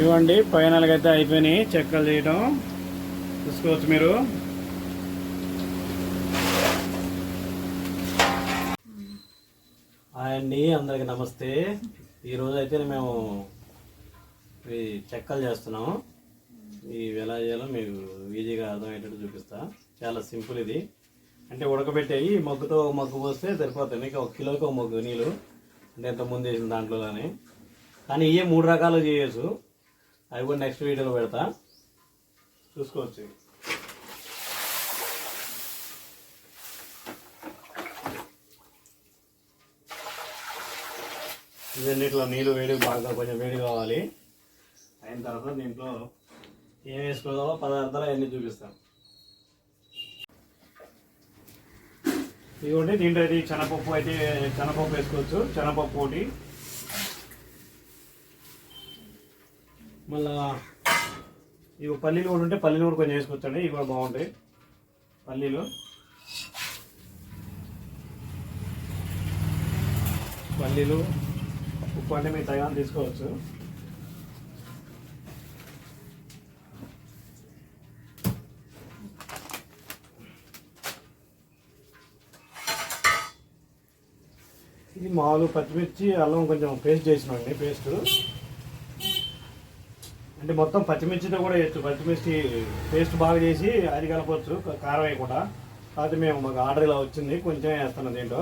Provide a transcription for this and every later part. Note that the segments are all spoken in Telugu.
ఇవ్వండి. ఫైనల్గా అయితే అయిపోయినాయి చెక్కలు చేయడం చూసుకోవచ్చు మీరు. హాయ్ అండి అందరికి నమస్తే. ఈరోజు అయితే మేము ఈ చెక్కలు చేస్తున్నాం. ఇవి ఎలా చేయాలో మీకు ఈజీగా అర్థమయ్యేటట్టు చూపిస్తా. చాలా సింపుల్ ఇది. అంటే ఉడకబెట్టేవి మగ్గుతో ఒక మగ్గు పోస్తే సరిపోతుంది. మీకు ఒక కిలోకి ఒక మగ్గు నీళ్ళు. అంటే ఎంత ముందు వేసిన దాంట్లోనే. కానీ ఇవే మూడు రకాలు చేయొచ్చు. అవి కూడా నెక్స్ట్ వీడియోలో పెడతా. చూసుకోవచ్చు. ఇవన్నిట్లో నీళ్ళు వేడి బాగా కొంచెం వేడి కావాలి. అయిన తర్వాత దీంట్లో ఏం వేసుకోవాలో పదార్థాలు అవన్నీ చూపిస్తాం ఇదిగోండి దీంట్లో అయితే శనగపప్పు అయితే శనగపప్పు వేసుకోవచ్చు. శనగపప్పు ఒకటి మళ్ళా ఇవి పల్లీలు కూడా ఉంటే పల్లీలు కూడా కొంచెం వేసుకొచ్చండి. ఇవి కూడా బాగుంటాయి. పల్లీలు. పల్లీలు ఉప్పు అంటే మీరు తగిన తీసుకోవచ్చు. ఇది మామూలు పచ్చిమిర్చి అల్లం కొంచెం పేస్ట్ చేసినండి పేస్ట్. అంటే మొత్తం పచ్చిమిర్చితో కూడా వేయచ్చు. పచ్చిమిర్చి పేస్ట్ బాగా చేసి అది కలపవచ్చు కారం వేయకుండా. కాకపోతే మేము మాకు ఆర్డర్ ఇలా వచ్చింది. కొంచెం వేస్తున్నాం దీంట్లో.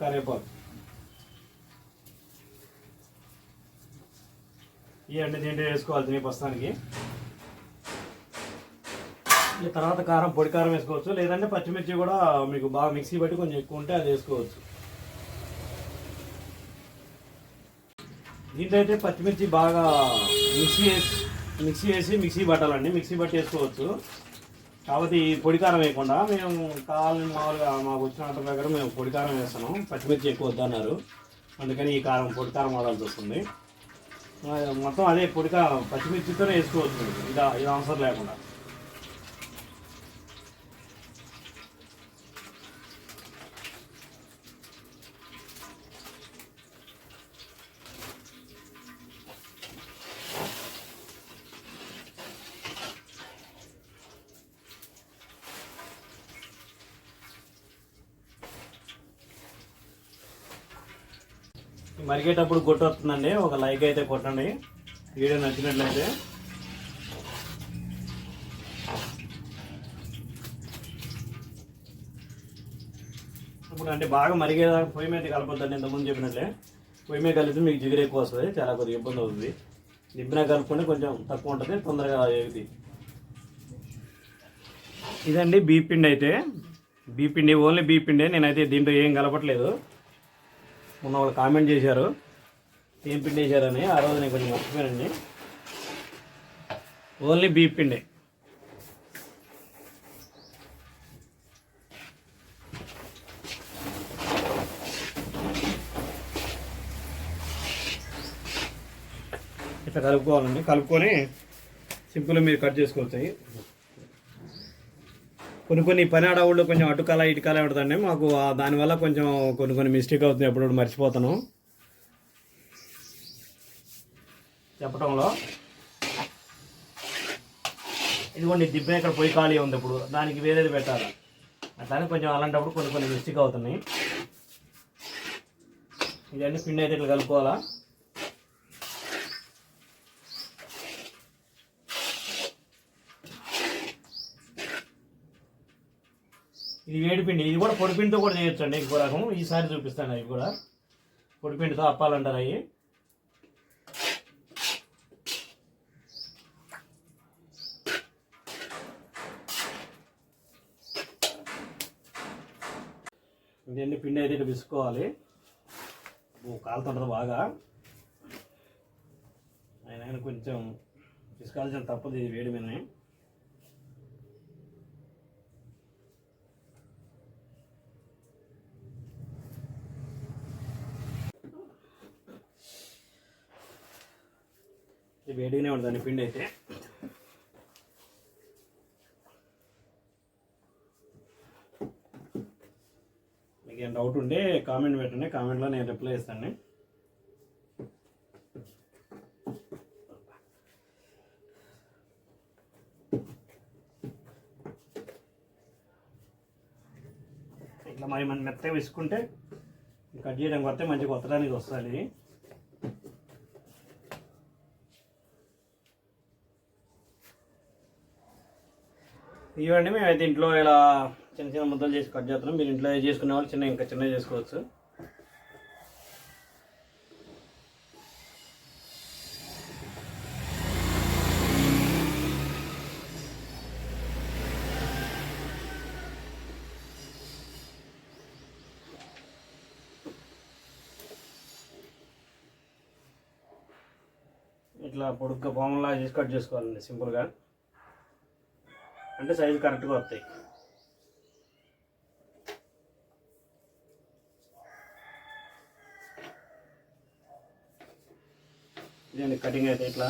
కరివేపాకు. ఇవన్నీ దీంట్లో వేసుకోవాలి ప్రస్తుతానికి. తర్వాత కారం పొడి కారం వేసుకోవచ్చు. లేదంటే పచ్చిమిర్చి కూడా మీకు బాగా మిక్సీ బట్టి కొంచెం ఎక్కువ ఉంటే అది వేసుకోవచ్చు. దీంట్లో అయితే పచ్చిమిర్చి బాగా మిక్సీ వేసి మిక్సీ వేసి మిక్సీ పట్టాలండి. మిక్సీ బట్టి వేసుకోవచ్చు. కాబట్టి ఈ పొడి కారం వేయకుండా మేము కావాలని మామూలుగా మాకు వచ్చినంత దగ్గర మేము పొడి కారం వేస్తున్నాం పచ్చిమిర్చి ఎక్కువ వద్దన్నారు. అందుకని ఈ కారం పొడి కారం వాడాల్సి వస్తుంది. మొత్తం అదే పొడి కారం పచ్చిమిర్చితోనే వేసుకోవచ్చు. మీకు ఇది ఇది అవసరం లేకుండా. మరిగేటప్పుడు కొట్టు వస్తుందండి ఒక లైక్ అయితే కొట్టండి. వీడియో నచ్చినట్లయితే. ఇప్పుడు అంటే బాగా మరిగేదాకా పొయ్యి మీద కలపొద్దండి. ఇంతకుముందు చెప్పినట్లే. పొయ్యి మీద కలిపితే మీకు జిగురు ఎక్కువ వస్తుంది. చాలా కొద్దిగా ఇబ్బంది అవుతుంది. నిబ్బిన కలుపుకుంటే కొంచెం తక్కువ ఉంటుంది. తొందరగా ఏది? ఇదండి బీపిండి అయితే. బీ పిండి ఓన్లీ బీ పిండి. నేనైతే దీంట్లో ఏం కలపట్లేదు. మొన్న వాళ్ళు కామెంట్ చేశారు. ఏం పిండి వేశారని ఆ రోజు నేను కొంచెం మర్చిపోయానండి. ఓన్లీ బీప్ పిండి. ఇట్లా కలుపుకోవాలండి. కలుపుకొని సింపుల్గా మీరు కట్ చేసుకోవచ్చు కొన్ని కొన్ని పని అడవుల్లో కొంచెం అటుకాల ఇటుకాల పెడతాండి మాకు దానివల్ల కొంచెం కొన్ని కొన్ని మిస్టేక్ అవుతుంది. ఎప్పుడు మర్చిపోతాను. చెప్పడంలో ఇదిగోండి దిబ్బ ఇక్కడ పోయి ఖాళీ ఉంది ఇప్పుడు. దానికి వేరేది పెట్టాలి. అట్లానే కొంచెం అలాంటప్పుడు కొన్ని కొన్ని మిస్టేక్ అవుతున్నాయి. ఇదండి పిండి అయితే ఇట్లా కలుపుకోవాలా? ఇది వేడిపిండి ఇది కూడా పొడిపిండితో కూడా చేయొచ్చు అండి ఇంకో రకం ఈసారి చూపిస్తాను అవి కూడా. పొడిపిండితో అప్పాలంటారు అవి. ఇవన్నీ పిండి అయితే ఇట్లా పిసుకోవాలి ఓ కాలుతుంటుంది బాగా. ఆయన కొంచెం పిసుకాల్సిన తప్పదు ఇది వేడి మీద వేడిగానే ఉంటుందండి పిండి అయితే. మీకు ఏం డౌట్ ఉంటే కామెంట్ పెట్టండి. కామెంట్లో నేను రిప్లై ఇస్తాను ఇట్లా మరి మనం మెత్తగా విసుకుంటే కట్ చేయడానికి వస్తే మంచిగా కొత్తడానికి వస్తుంది. ఇవ్వండి మేము అయితే ఇంట్లో ఇలా చిన్న చిన్న ముద్దలు చేసి కట్ చేస్తున్నాం. మీరు ఇంట్లో చేసుకునే వాళ్ళు చిన్న ఇంకా చిన్నవి చేసుకోవచ్చు. ఇట్లా పొడుగ్గా పాములా చేసి కట్ చేసుకోవాలండి సింపుల్గా. అంటే సైజు కరెక్ట్గా వస్తాయి. ఇదండి కటింగ్ అయితే ఇట్లా.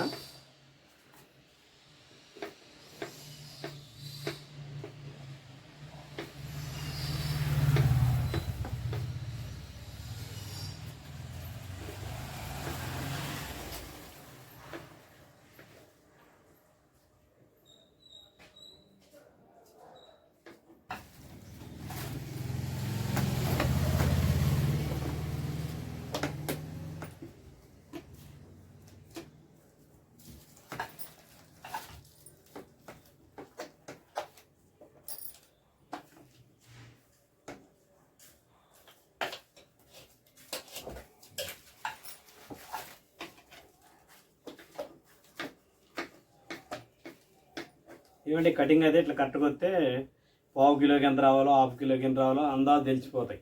ఇవ్వండి కటింగ్ అయితే ఇట్లా కరెక్ట్గా వస్తే పావు కిలోకి ఎంత రావాలో హాఫ్ కిలోకి ఎంత రావాలో అందా తెలిసిపోతాయి.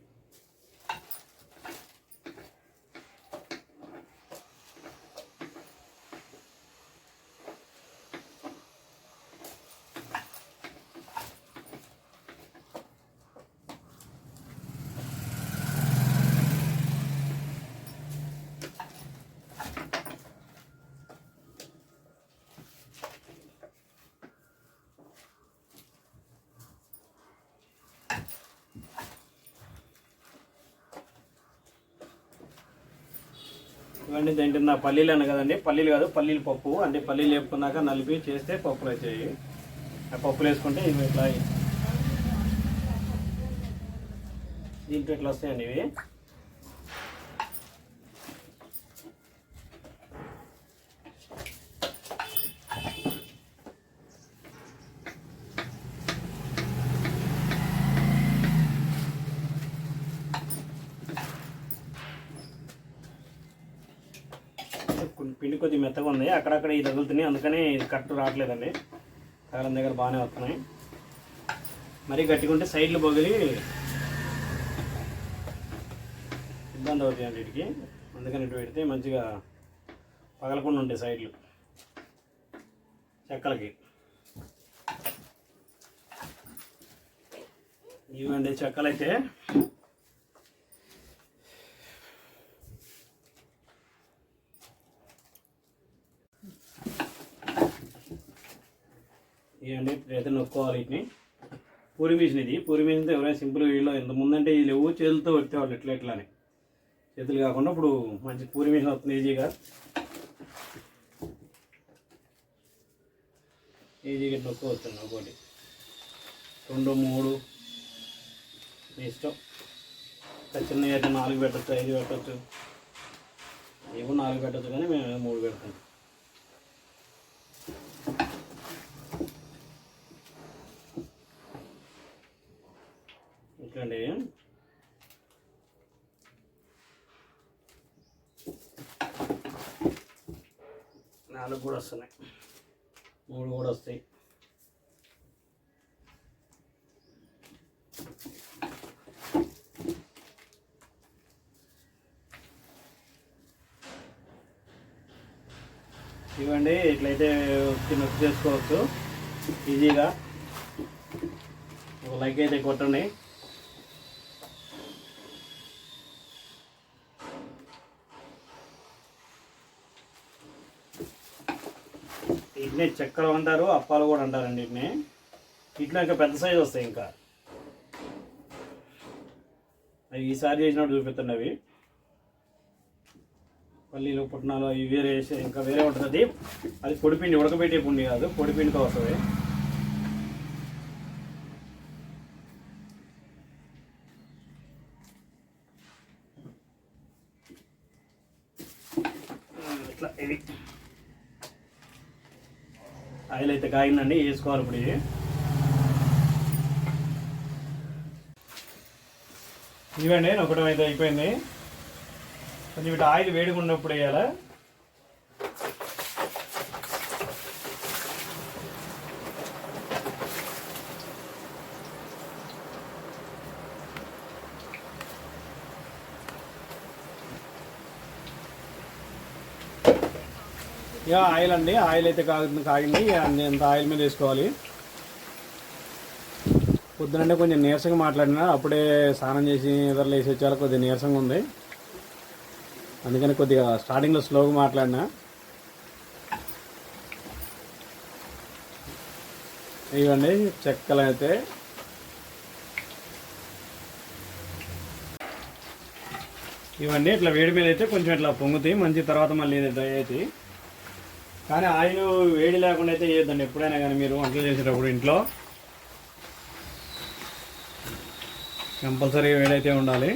ఇవన్నీ దేంట్లో నా పల్లీలు అన్న కదండి. పల్లీలు కాదు పల్లీలు పప్పు. అంటే పల్లీలు వేపుకున్నాక నలిపి చేస్తే పప్పులు వచ్చాయి. ఆ పప్పులు వేసుకుంటే ఇవి ఇట్లా దీంట్లో ఇట్లా వస్తాయండి ఇవి కొన్ని పిండి కొద్దిగా మెత్తగా ఉంది అక్కడక్కడ ఇది తగులుతున్నాయి అందుకని ఇది కరెక్ట్ రావట్లేదండి. తగలం దగ్గర బాగానే వస్తున్నాయి. మరీ గట్టిగా ఉంటే సైడ్లు బొగిలి ఇబ్బంది అవుతాయండి వీటికి. అందుకని ఇటు పెడితే మంచిగా పగలకుండా ఉంటాయి సైడ్లు. చెక్కలకి. ఇవండి చెక్కలైతే ఇవన్నీ అయితే నొక్కోవాలి వీటిని పూరి మిషన్ ఇది పూరి మిషన్తో ఎవరైనా సింపుల్ వీళ్ళు ఇంత ముందంటే ఇది లేవు చేతులతో పెట్టేవాళ్ళు ఎట్లా ఎట్లా అని చేతులు కాకుండా ఇప్పుడు మంచి పూరి మిషన్ వస్తుంది ఈజీగా. ఈజీగా నొక్కోవచ్చు ఒకటి. రెండు మూడు. మీ ఇష్టం. చిన్నవి అయితే నాలుగు పెట్టచ్చు ఐదు పెట్టచ్చు. ఏవో నాలుగు పెట్టచ్చు కానీ మేము మూడు పెడతాం. ఇట్లండి నాలుగు కూడా వస్తున్నాయి. మూడు కూడా వస్తాయి. ఇవ్వండి ఇట్లయితే నొక్కి చేసుకోవచ్చు ఈజీగా. ఒక లైక్ అయితే కొట్టండి. వీటిని చెక్కలు అంటారు అప్పాలు కూడా అంటారండి వీటిని ఇట్లా ఇంకా పెద్ద సైజు వస్తాయి ఇంకా. అవి ఈసారి చేసినట్టు చూపిస్తున్నవి అవి. పల్లీలు పుట్నాలు అవి వేరే ఇంకా వేరే ఉంటుంది అది. పొడిపిండి ఉడకబెట్టే పిండి కాదు పొడిపిండితో వస్తుంది ఇట్లా ఇవి. ఆయిల్ అయితే కాగిందండి వేసుకోవాలి ఇప్పుడు ఇది. ఇవ్వండి ఒకటం అయితే అయిపోయింది. కొంచెం ఇటు ఆయిల్ వేడిగా ఉన్నప్పుడు వేయాలా? ఇక ఆయిల్ అండి. ఆయిల్ అయితే కాగింది. కాగింది అంత ఆయిల్ మీద వేసుకోవాలి. పొద్దునంటే కొంచెం నీరసంగా మాట్లాడినా అప్పుడే స్నానం చేసి నిద్రలు వేసి వచ్చారు కొద్దిగా నీరసంగా ఉంది. అందుకని కొద్దిగా స్టార్టింగ్లో స్లోగా మాట్లాడినా. ఇవ్వండి చెక్కలు అయితే. ఇవన్నీ ఇట్లా వేడి మీద అయితే కొంచెం ఇట్లా పొంగుతాయి. మంచి తర్వాత మళ్ళీ ఇది డ్రై అవుతాయి. కానీ ఆయిల్ వేడి లేకుండా అయితే చేయొద్దండి. ఎప్పుడైనా కానీ మీరు వంటలు చేసేటప్పుడు ఇంట్లో కంపల్సరీ వేడైతే ఉండాలి.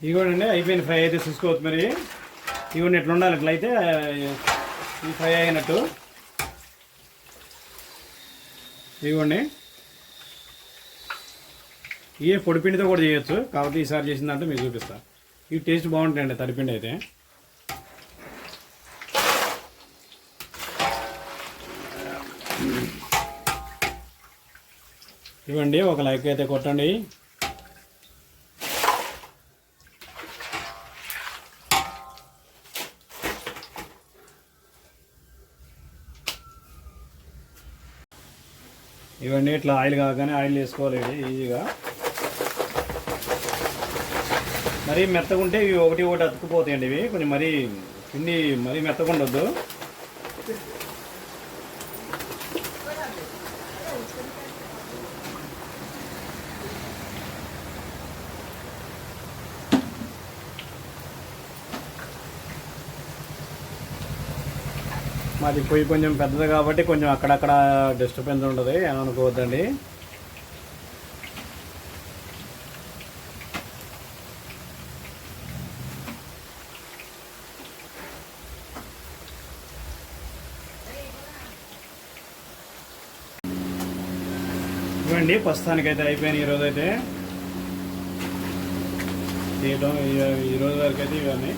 ఇదిగోండి అయిపోయిన ఫ్రై అయితే చూసుకోవచ్చు మరి. ఇవన్నీ ఎట్లా ఉండాలి ఇట్లయితే ఈ ఫ్రై అయినట్టు. ఇదిగోండి ఇవే పొడిపిండితో కూడా చేయొచ్చు. కాబట్టి ఈసారి చేసిందంటే మీకు చూపిస్తా. ఇవి టేస్ట్ బాగుంటాయండి తడిపిండి అయితే. ఇవ్వండి ఒక లైక్ అయితే కొట్టండి. ఇవన్నీ ఇట్లా ఆయిల్ కాగానే ఆయిల్ వేసుకోవాలి ఈజీగా. మరీ మెత్తగా ఉంటే ఇవి ఒకటి ఒకటి అతుక్కుపోతాయండి ఇవి. కొంచెం మరీ కింది మరీ మెత్తగా మాది పొయ్యి కొంచెం పెద్దది కాబట్టి కొంచెం అక్కడక్కడ డిస్టర్బెన్స్ ఉండదు ఏమనుకోవద్దండి ఇవ్వండి ప్రస్తుతానికైతే అయిపోయినాయి ఈరోజు అయితే చేయటం ఈ- ఈ రోజు వరకు అయితే ఇవన్నీ.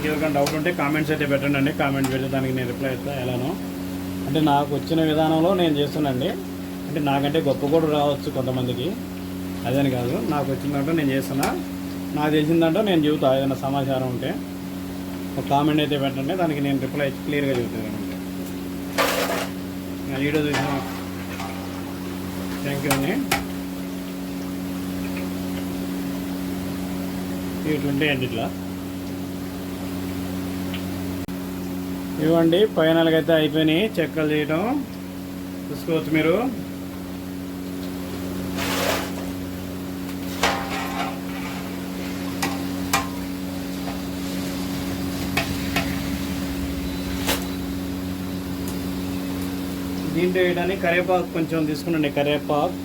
మీకు ఎవరికైనా డౌట్ ఉంటే కామెంట్స్ అయితే పెట్టండి అండి కామెంట్ పెడితే దానికి నేను రిప్లై ఇస్తాను ఎలానో. అంటే నాకు వచ్చిన విధానంలో నేను చేస్తున్నానండి అంటే నాకంటే గొప్ప కూడా రావచ్చు కొంతమందికి. అదని కాదు నాకు వచ్చిన దాంట్లో నేను చేస్తున్నా. నాకు తెలిసిన దాంట్లో నేను చెబుతా ఏదైనా సమాచారం ఉంటే. ఒక కామెంట్ అయితే పెట్టండి దానికి నేను రిప్లై ఇచ్చి క్లియర్గా చెబుతాను నా వీడియో చూసిన. థ్యాంక్ యూ అండి. ఇటువంటి అండి ఇట్లా. ఇవ్వండి. ఫైనల్గా అయితే అయిపోయినాయి చెక్కలు చేయటం చూసుకోవచ్చు మీరు. దీంట్లో వేయడానికి కరివేపాకు కొంచెం తీసుకునండి కరివేపాకు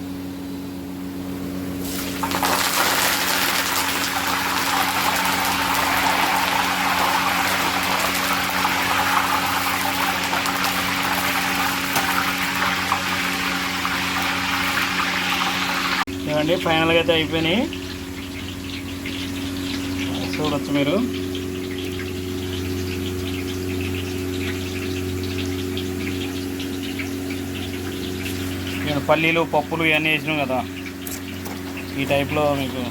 చూడండి ఫైనల్గా అయితే అయిపోయినాయి. చూడొచ్చు మీరు. నేను పల్లీలు పప్పులు ఇవన్నీ వేసినాం కదా. ఈ టైప్లో మీకు